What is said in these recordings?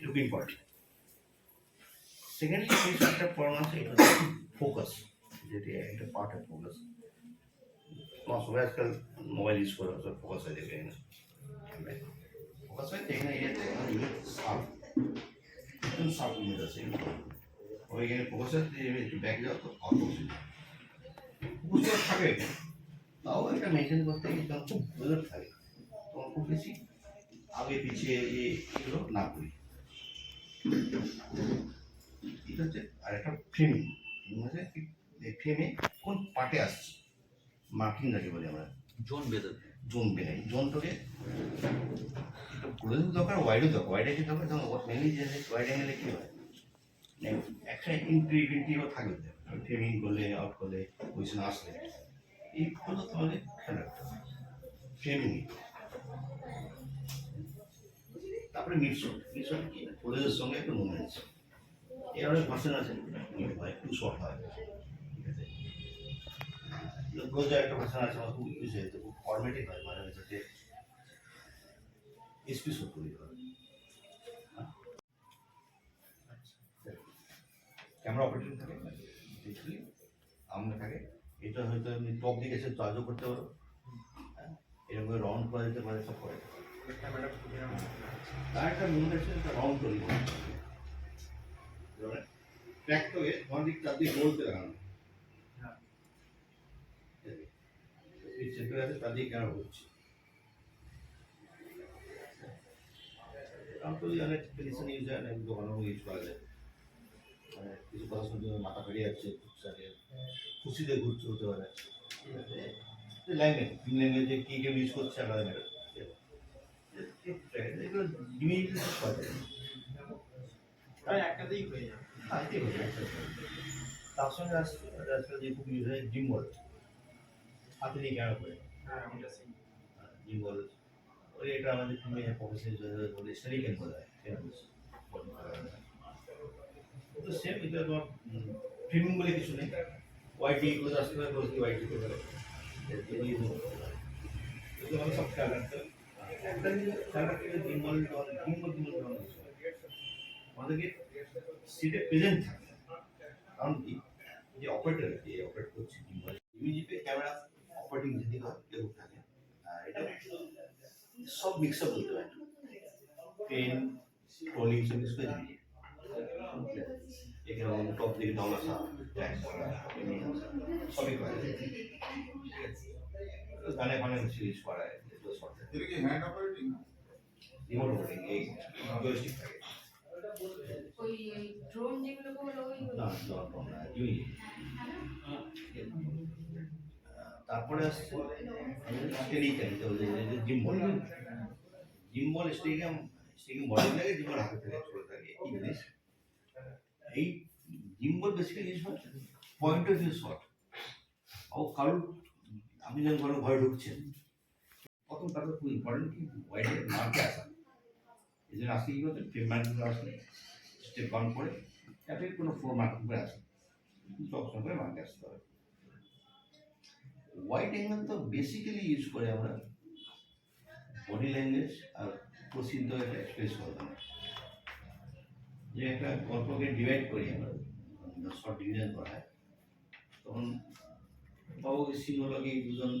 এটুকু important secondly এই একটা পড়ানো আছে এটা ফোকাস যেটি একটা পার্ট অফ ফোকাস তোমার সবাই আজকাল মোবাইল ইউজ করে সব ফোকাস হয়ে যাবে এখানে ফোকাস হয় এখানে এতে মানে ইয়ে সাপ একদম সাপ ইমেজ আছে ওইখানে ফোকাস আছে একটু ব্যাক যাও তো অত বুঝতে থাকে তাও এটা মেনটেন করতে গিয়ে তখন খুব নজর থাকে তখন খুব বেশি আগে পিছিয়ে ইয়ে এগুলো না করি এটা হচ্ছে আর একটা ফ্রেমিং মানে এই ফ্রেমে কোন পার্টে আসছে? মার্কিং যাকে বলি আমরা। জোন বেঁধে জোন বেনাই জোনটাকে ক্লোজও দরকার ওয়াইডও দরকার ওয়াইড কি দরকার যেমন মেনলি যে ওয়াইড অ্যাঙ্গেলে কী হয়? একটা ইনক্রিভিটিও থাকবে। ফ্রেমিং করলে আউট করলে পজিশন আসলে। এইগুলো রাখতে হবে ফ্রেমিং তারপরে মিটশট মিটশট কি? কলেজের সঙ্গে একটা মুভমেন্টস এর অনেক ভার্সন আছে মিট হয় টু শর্ট হয়। আছে? একটা ভার্সন আছে আমার খুব ইউজ হয় খুব ফর্মেটিভ হয় মানে হচ্ছে এসপি তৈরি হয়? ক্যামেরা অপারেটিং থাকে বেসিক্যালি আমরা থাকে। এটা হয়তো এমনি টপ দিকে এসে চার্জও করতে পারো। হ্যাঁ, এরকম করে রাউন্ড করা যেতে পারে সব করে। তার একটা আছে একটা রাউন্ড তৈরি করে ট্র্যাকটাকে তোমার দিক চার দিকে গোলতে লাগানো এই সেন্টার আছে তার দিকে কেন হচ্ছে? রাউন্ড তৈরি অনেক ইউজ হয় ইউজ করা যায়। মানে কিছু কথা শুনতে মাথা ফেরিয়ে যাচ্ছে খুশিতে ঘুরছে হতে পারে। ল্যাঙ্গুয়েজ ল্যাঙ্গুয়েজে কী কেউ ইউজ করছে আলাদা ম্যাটার এগুলো ইমিডিয়েটলি করা যায়। প্রায় একটাতেই হয়ে যাবে হ্যাঁ, ঠিক আছে, আচ্ছা, আচ্ছা। তার সঙ্গে আজকে আজকাল যে খুব ইউজ হয় জিম বল। হাতে নিয়ে কেন করে? হ্যাঁ ওটা সেই জিম বল। ওই এটা আমাদের তুমি প্রফেশনাল বলে স্টাডি ক্যাম্প বলা হয় কেন বলছি তো সেম এটা তোমার ট্রিমিং বলে কিছু নেই। ওয়াইটি এগুলো আসতে পারে বলছি ওয়াইটি করে এগুলো মানে সব খেয়াল রাখতে হবে। Gym ball gym ball gym ball আমাদেরকে প্রেজেন্ট কারণ কি যে অপারেটর যে অপারেট করছে ইউজিপে ক্যামেরা অপারেটিং যেদিকে হয় এরকম থাকে এটা সব মিক্স আপ করতে হয় পেন ট্রোলিং সব এখানে টপ দিকে ডাউন আসা ট্যাক্স সবই করা যায় গানে ফানে সিরিজ করা যায় এগুলো সব এটা কি হ্যান্ড অপারেটিং রিমোট ওপেনিং এই জয়স্টিক থাকে। ওই ওই ড্রোন যেগুলো হলো ওই না না না ইউই তারপরে আসছে stadium gym ball gym ball stadium stadium body লাগে জিম বল হাতে থাকে চলে থাকে এই জিনিস? এই জিম বল বেসিক্যালি ইউজ হয় পয়েন্ট অফ ভিউ শট ও কারোর আপনি যখন কোনো ঘরে ঢুকছেন প্রথম তারপর খুব ইম্পর্টেন্ট কি? ওয়াইডে মার্কে আসা। এই জন্য আজকে কী করতে মার্কিং আসলে স্টেপ ওয়ান করে যাতে কোনো ফোর মার্কিং করে আসে। সবসময় করে মার্কে আসতে হবে হোয়াইট অ্যাঙ্গেল তো বেসিক্যালি ইউজ করে আমরা। বডি ল্যাঙ্গুয়েজ আর প্রসিদ্ধ একটা এক্সপ্রেস করতে যে একটা গল্পকে ডিভাইড করি আমরা। শর্ট ডিভিশন করা হয় তখন পাবো সিন হলো কি দুজন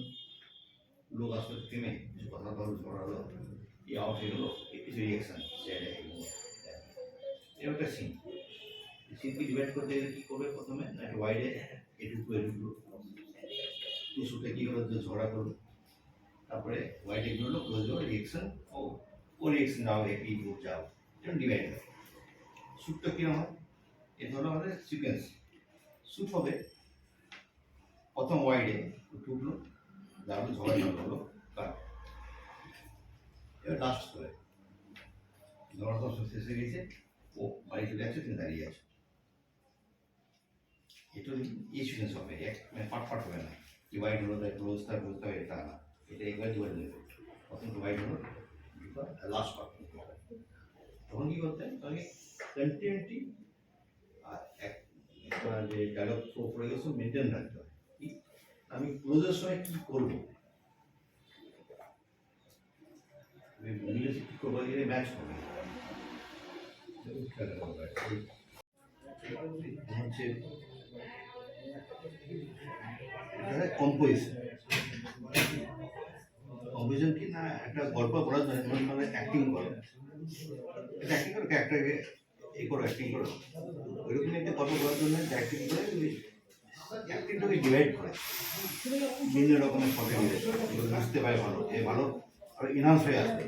লোক আসলে থেমে কিছু কথা বলো ঝগড়া হলো ই আউট হয়ে গেলো এই কিছু রিয়াকশন এটা একটা সিন সিনকে ডিভাইড করতে গেলে কী করবে প্রথমে? না একটা ওয়াইডে এটুকু এটুকু টু শুটে কী হলো ঝগড়া করল? তারপরে ওয়াইডে হলো ক্লোজ রিয়াকশন ও ও রিয়াকশন যাও একই গ্রুপ যাও। এটা ডিভাইড হয়। শ্যুটটা কীরকম হয়? এ হলো আমাদের সিকোয়েন্স শ্যুট হবে। প্রথম ওয়াইডে টুকলো দাঁড়াল ঝগড়া হলো। কাট এবার লাস্ট করে ঝগড়া তো শেষ হয়ে গেছে। ও বাড়ি চলে যাচ্ছে, তুমি দাঁড়িয়ে আছো। এটা এই হবে এক মানে পাট পাট হবে না। ডিভাইড হলো, তাই ক্লোজ তার ক্লোজ হবে তা না। এটা একবার ডিভাইড হয়ে যাবে প্রথম ডিভাইড হলো লাস্ট পার্ট তখন কি করতে হয়? তখন কন্টিনিউটি আর এক একটা যে ডায়লগ করে গেছে মেনটেন রাখতে হয়। আমি ক্লোজের সময় কি করব? মিলে কি হচ্ছে কম্পোজিশন কম্পোজিশন কি না একটা গল্প পড়ার জন্য অ্যাক্টিং করো। অ্যাক্টিং করো ক্যারেক্টারকে এই করো অ্যাক্টিং করো। ওইরকম একটা গল্প পড়ার জন্য অ্যাক্টিং করে অ্যাক্টিংটাকে ডিভাইড করে। বিভিন্ন রকমের ফটো বুঝতে পারে ভালো, এ ভালো, আর ইনহান্স হয়ে আসবে।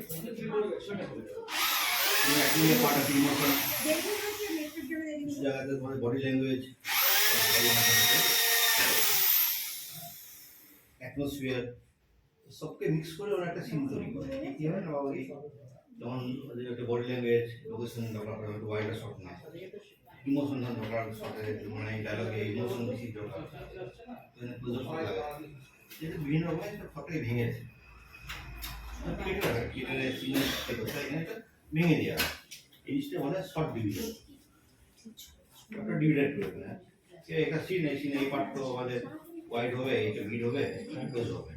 বডি ল্যাঙ্গুয়েজ অ্যাটমসফিয়ার সবকে মিক্স করে ওরা একটা সিন তৈরি করে। কি হয় না বাবা যেমন একটা বডি ল্যাঙ্গুয়েজ লোকেশন পড়ে একটু ওয়াইডার শট না ইমোশন দরকার শটে মানে ডায়লগে ইমোশন বেশি ক্লোজার শট লাগে এটা বিভিন্ন রকমের ফটোকে ভেঙেছে। ভেঙে দেওয়া এই জিনিসটা বলে শর্ট ডিভিশন একটা ডিভিডেন্ট করবে না একটা সিন এই সিন এই পার্ট তো আমাদের ওয়াইড হবে এইটা ভিড হবে ক্লোজ হবে।